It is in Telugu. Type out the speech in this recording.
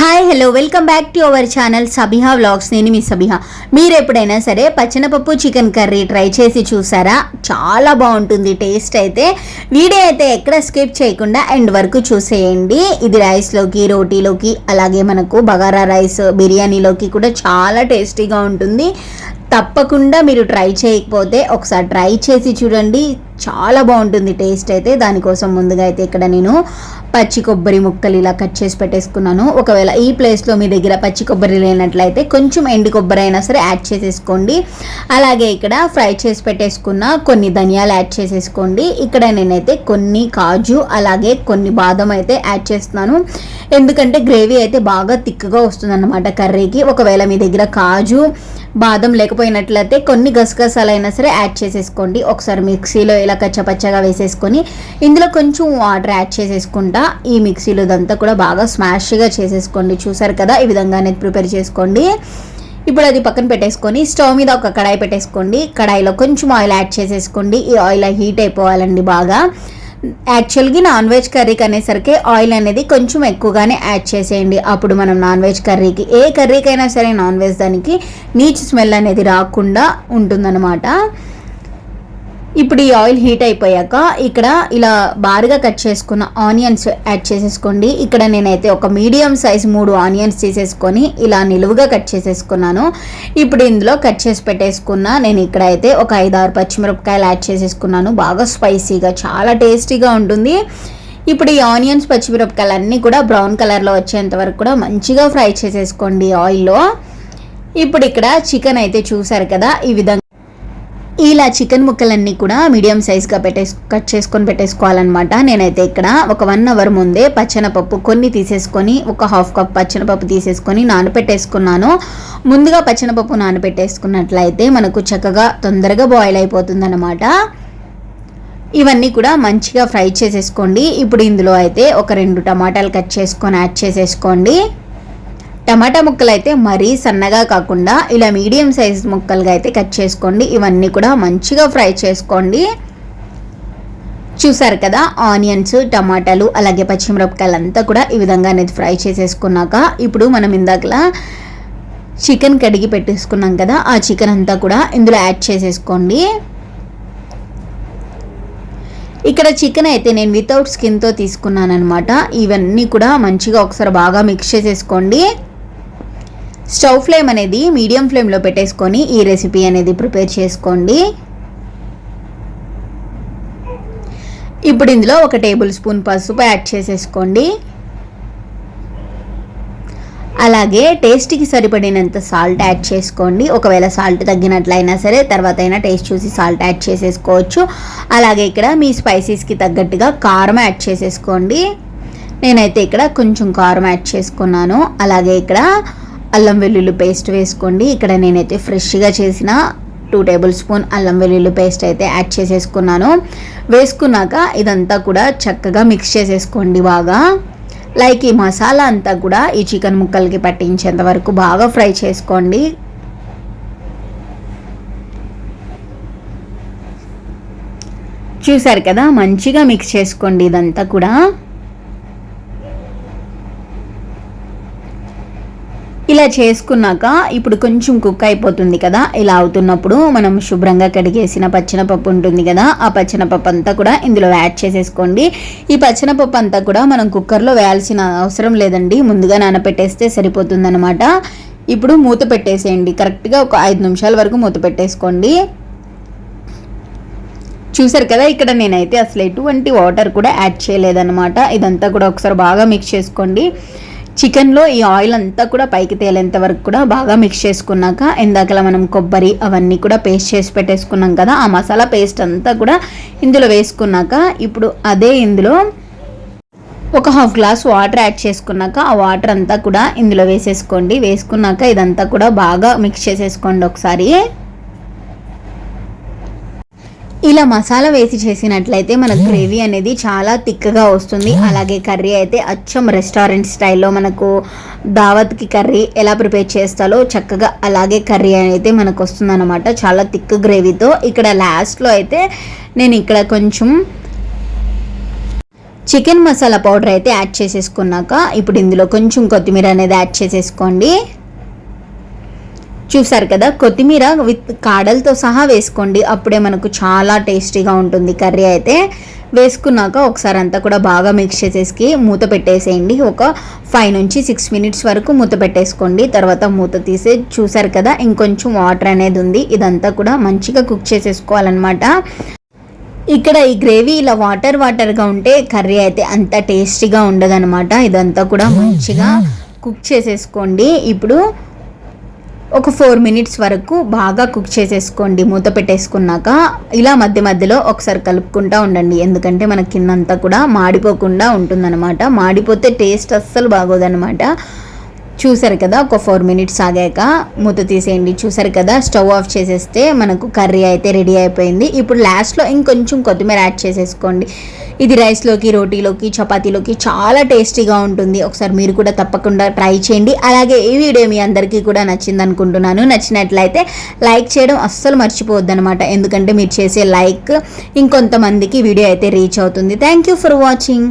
Hi hello welcome back to our channel Sabiha vlogs నేను మీ సబిహా మీరు ఎప్పుడైనా సరే పచ్చనపప్పు చికెన్ కర్రీ ట్రై చేసి చూసారా? చాలా బాగుంటుంది టేస్ట్ అయితే. వీడియో అయితే ఎక్కడ స్కిప్ చేయకుండా ఎండ్ వరకు చూసేయండి. ఇది రైస్లోకి రోటీలోకి అలాగే మనకు బగారా రైస్ బిర్యానీలోకి కూడా చాలా టేస్టీగా ఉంటుంది. తప్పకుండా మీరు ట్రై చేయకపోతే ఒకసారి ట్రై చేసి చూడండి. చాలా బాగుంటుంది టేస్ట్ అయితే. దానికోసం ముందుగా అయితే ఇక్కడ నేను పచ్చి కొబ్బరి ముక్కలు ఇలా కట్ చేసి పెట్టేసుకున్నాను. ఒకవేళ ఈ ప్లేస్లో మీ దగ్గర పచ్చి కొబ్బరి లేనట్లయితే కొంచెం ఎండు కొబ్బరి అయినా సరే యాడ్ చేసేసుకోండి. అలాగే ఇక్కడ ఫ్రై చేసి పెట్టేసుకున్న కొన్ని ధనియాలు యాడ్ చేసేసుకోండి. ఇక్కడ నేనైతే కొన్ని కాజు అలాగే కొన్ని బాదం అయితే యాడ్ చేస్తున్నాను. ఎందుకంటే గ్రేవీ అయితే బాగా తిక్కుగా వస్తుందన్నమాట కర్రీకి. ఒకవేళ మీ దగ్గర కాజు బాదం లేకపోయినట్లయితే కొన్ని గసగసాలైనా సరే యాడ్ చేసేసుకోండి. ఒకసారి మిక్సీలో ఇలా కచ్చపచ్చగా వేసేసుకొని ఇందులో కొంచెం వాటర్ యాడ్ చేసేసుకుంటా. ఈ మిక్సీలో ఇదంతా కూడా బాగా స్మాష్గా చేసేసుకోండి. చూసారు కదా? ఈ విధంగా అనేది ప్రిపేర్ చేసుకోండి. ఇప్పుడు అది పక్కన పెట్టేసుకొని స్టవ్ మీద ఒక కడాయి పెట్టేసుకోండి. కడాయిలో కొంచెం ఆయిల్ యాడ్ చేసేసుకోండి. ఈ ఆయిల్ హీట్ అయిపోవాలండి బాగా. యాక్చువల్గా నాన్ వెజ్ కర్రీకి అనేసరికి ఆయిల్ అనేది కొంచెం ఎక్కువగానే యాడ్ చేసేయండి. అప్పుడు మనం నాన్ వెజ్ కర్రీకి ఏ కర్రీకైనా సరే నాన్ వెజ్ దానికి నీచు స్మెల్ అనేది రాకుండా ఉంటుందన్నమాట. ఇప్పుడు ఈ ఆయిల్ హీట్ అయిపోయాక ఇక్కడ ఇలా బారుగా కట్ చేసుకున్న ఆనియన్స్ యాడ్ చేసేసుకోండి. ఇక్కడ నేనైతే ఒక మీడియం సైజ్ మూడు ఆనియన్స్ తీసేసుకొని ఇలా నిలువుగా కట్ చేసేసుకున్నాను. ఇప్పుడు ఇందులో కట్ చేసి పెట్టేసుకున్న నేను ఇక్కడ అయితే ఒక ఐదు ఆరు పచ్చిమిరపకాయలు యాడ్ చేసేసుకున్నాను. బాగా స్పైసీగా చాలా టేస్టీగా ఉంటుంది. ఇప్పుడు ఈ ఆనియన్స్ పచ్చిమిరపకాయలు అన్నీ కూడా బ్రౌన్ కలర్లో వచ్చేంత వరకు కూడా మంచిగా ఫ్రై చేసేసుకోండి ఆయిల్లో. ఇప్పుడు ఇక్కడ చికెన్ అయితే చూసారు కదా ఈ విధంగా ఇలా చికెన్ ముక్కలన్నీ కూడా మీడియం సైజ్గా పెట్టేసి కట్ చేసుకొని పెట్టేసుకోవాలన్నమాట. నేనైతే ఇక్కడ ఒక వన్ అవర్ ముందే పచ్చనపప్పు కొన్ని తీసేసుకొని ఒక హాఫ్ కప్ పచ్చనపప్పు తీసేసుకొని నానబెట్టేసుకున్నాను ముందుగా పచ్చనపప్పు నానబెట్టేసుకున్నట్లయితే మనకు చక్కగా తొందరగా బాయిల్ అయిపోతుందన్నమాట. ఇవన్నీ కూడా మంచిగా ఫ్రై చేసేసుకోండి. ఇప్పుడు ఇందులో అయితే ఒక రెండు టమాటాలు కట్ చేసుకొని యాడ్ చేసేసుకోండి. టమాటా ముక్కలు అయితే మరీ సన్నగా కాకుండా ఇలా మీడియం సైజ్ ముక్కలుగా అయితే కట్ చేసుకోండి. ఇవన్నీ కూడా మంచిగా ఫ్రై చేసుకోండి. చూసారు కదా ఆనియన్స్ టమాటాలు అలాగే పచ్చిమిరపకాయలు అంతా కూడా ఈ విధంగా అనేది ఫ్రై చేసేసుకున్నాక ఇప్పుడు మనం ఇందాకలా చికెన్ కడిగి పెట్టేసుకున్నాం కదా ఆ చికెన్ అంతా కూడా ఇందులో యాడ్ చేసేసుకోండి. ఇక్కడ చికెన్ అయితే నేను వితౌట్ స్కిన్తో తీసుకున్నాను అనమాట ఇవన్నీ కూడా మంచిగా ఒకసారి బాగా మిక్స్ చేసేసుకోండి. స్టవ్ ఫ్లేమ్ అనేది మీడియం ఫ్లేమ్లో పెట్టేసుకొని ఈ రెసిపీ అనేది ప్రిపేర్ చేసుకోండి. ఇప్పుడు ఇందులో ఒక టేబుల్ స్పూన్ పసుపు యాడ్ చేసేసుకోండి. అలాగే టేస్ట్కి సరిపడినంత సాల్ట్ యాడ్ చేసుకోండి. ఒకవేళ సాల్ట్ తగ్గినట్లయినా సరే తర్వాత అయినా టేస్ట్ చూసి సాల్ట్ యాడ్ చేసేసుకోవచ్చు. అలాగే ఇక్కడ మీ స్పైసీస్కి తగ్గట్టుగా కారం యాడ్ చేసేసుకోండి. నేనైతే ఇక్కడ కొంచెం కారం యాడ్ చేసుకున్నాను. అలాగే ఇక్కడ అల్లం వెల్లుల్లి పేస్ట్ వేసుకోండి. ఇక్కడ నేనైతే ఫ్రెష్గా చేసిన టూ టేబుల్ స్పూన్ అల్లం వెల్లుల్లి పేస్ట్ అయితే యాడ్ చేసేసుకున్నాను. వేసుకున్నాక ఇదంతా కూడా చక్కగా మిక్స్ చేసేసుకోండి బాగా. లైక్ ఈ మసాలా అంతా కూడా ఈ చికెన్ ముక్కలకి పట్టించేంత వరకు బాగా ఫ్రై చేసుకోండి. చూసారు కదా? మంచిగా మిక్స్ చేసుకోండి ఇదంతా కూడా. ఇలా చేసుకున్నాక ఇప్పుడు కొంచెం కుక్ అయిపోతుంది కదా. ఇలా అవుతున్నప్పుడు మనం శుభ్రంగా కడిగేసిన పచ్చినపప్పు ఉంటుంది కదా. ఆ పచ్చినపప్పు అంతా కూడా ఇందులో యాడ్ చేసేసుకోండి. ఈ పచ్చినపప్పు అంతా కూడా మనం కుక్కర్లో వేయాల్సిన అవసరం లేదండి. ముందుగా నానపెట్టేస్తే సరిపోతుందనమాట ఇప్పుడు మూత పెట్టేసేయండి. కరెక్ట్గా ఒక ఐదు నిమిషాల వరకు మూత పెట్టేసుకోండి. చూసారు కదా ఇక్కడ నేనైతే అసలు ఎటువంటి వాటర్ కూడా యాడ్ చేయలేదన్నమాట. ఇదంతా కూడా ఒకసారి బాగా మిక్స్ చేసుకోండి. చికెన్లో ఈ ఆయిల్ అంతా కూడా పైకి తేలేంత వరకు కూడా బాగా మిక్స్ చేసుకున్నాక ఇందాకలా మనం కొబ్బరి అవన్నీ కూడా పేస్ట్ చేసి పెట్టేసుకున్నాం కదా ఆ మసాలా పేస్ట్ అంతా కూడా ఇందులో వేసుకున్నాక ఇప్పుడు అదే ఇందులో ఒక హాఫ్ గ్లాస్ వాటర్ యాడ్ చేసుకున్నాక ఆ వాటర్ అంతా కూడా ఇందులో వేసేసుకోండి. వేసుకున్నాక ఇదంతా కూడా బాగా మిక్స్ చేసేసుకోండి ఒకసారి. ఇలా మసాలా వేసి చేసినట్లయితే మన గ్రేవీ అనేది చాలా థిక్గా వస్తుంది. అలాగే కర్రీ అయితే అచ్చం రెస్టారెంట్ స్టైల్లో మనకు దావత్కి కర్రీ ఎలా ప్రిపేర్ చేస్తాలో చక్కగా అలాగే కర్రీ అయితే మనకు వస్తుందన్నమాట. చాలా థిక్ గ్రేవీతో. ఇక్కడ లాస్ట్లో అయితే నేను ఇక్కడ కొంచెం చికెన్ మసాలా పౌడర్ అయితే యాడ్ చేసేసుకున్నాక ఇప్పుడు ఇందులో కొంచెం కొత్తిమీర అనేది యాడ్ చేసేసుకోండి. చూసారు కదా కొత్తిమీర విత్ కాడలతో సహా వేసుకోండి. అప్పుడే మనకు చాలా టేస్టీగా ఉంటుంది కర్రీ అయితే. వేసుకున్నాక ఒకసారి అంతా కూడా బాగా మిక్స్ చేసేసి మూత పెట్టేసేయండి. ఒక ఫైవ్ నుంచి సిక్స్ మినిట్స్ వరకు మూత పెట్టేసుకోండి. తర్వాత మూత తీసే చూసారు కదా ఇంకొంచెం వాటర్ అనేది ఉంది. ఇదంతా కూడా మంచిగా కుక్ చేసేసుకోవాలన్నమాట. ఇక్కడ ఈ గ్రేవీ ఇలా వాటర్ వాటర్గా ఉంటే కర్రీ అయితే అంత టేస్టీగా ఉండదనమాట ఇదంతా కూడా మంచిగా కుక్ చేసేసుకోండి. ఇప్పుడు ఒక ఫోర్ మినిట్స్ వరకు బాగా కుక్ చేసేసుకోండి మూత పెట్టేసుకున్నాక ఇలా మధ్య మధ్యలో ఒకసారి కలుపుకుంటా ఉండండి. ఎందుకంటే మన కిందంతా కూడా మాడిపోకుండా ఉంటుందన్నమాట. మాడిపోతే టేస్ట్ అస్సలు బాగోదన్నమాట. చూసారు కదా ఒక ఫోర్ మినిట్స్ ఆగాక మూత తీసేయండి. చూసారు కదా స్టవ్ ఆఫ్ చేసేస్తే మనకు కర్రీ అయితే రెడీ అయిపోయింది. ఇప్పుడు లాస్ట్లో ఇంకొంచెం కొత్తిమీర యాడ్ చేసేసుకోండి. ఇది రైస్లోకి రోటీలోకి చపాతీలోకి చాలా టేస్టీగా ఉంటుంది. ఒకసారి మీరు కూడా తప్పకుండా ట్రై చేయండి. అలాగే ఈ వీడియో మీ అందరికీ కూడా నచ్చింది అనుకుంటున్నాను. నచ్చినట్లయితే లైక్ చేయడం అస్సలు మర్చిపోవద్దు అనమాట ఎందుకంటే మీరు చేసే లైక్ ఇంకొంతమందికి వీడియో అయితే రీచ్ అవుతుంది. Thank you for watching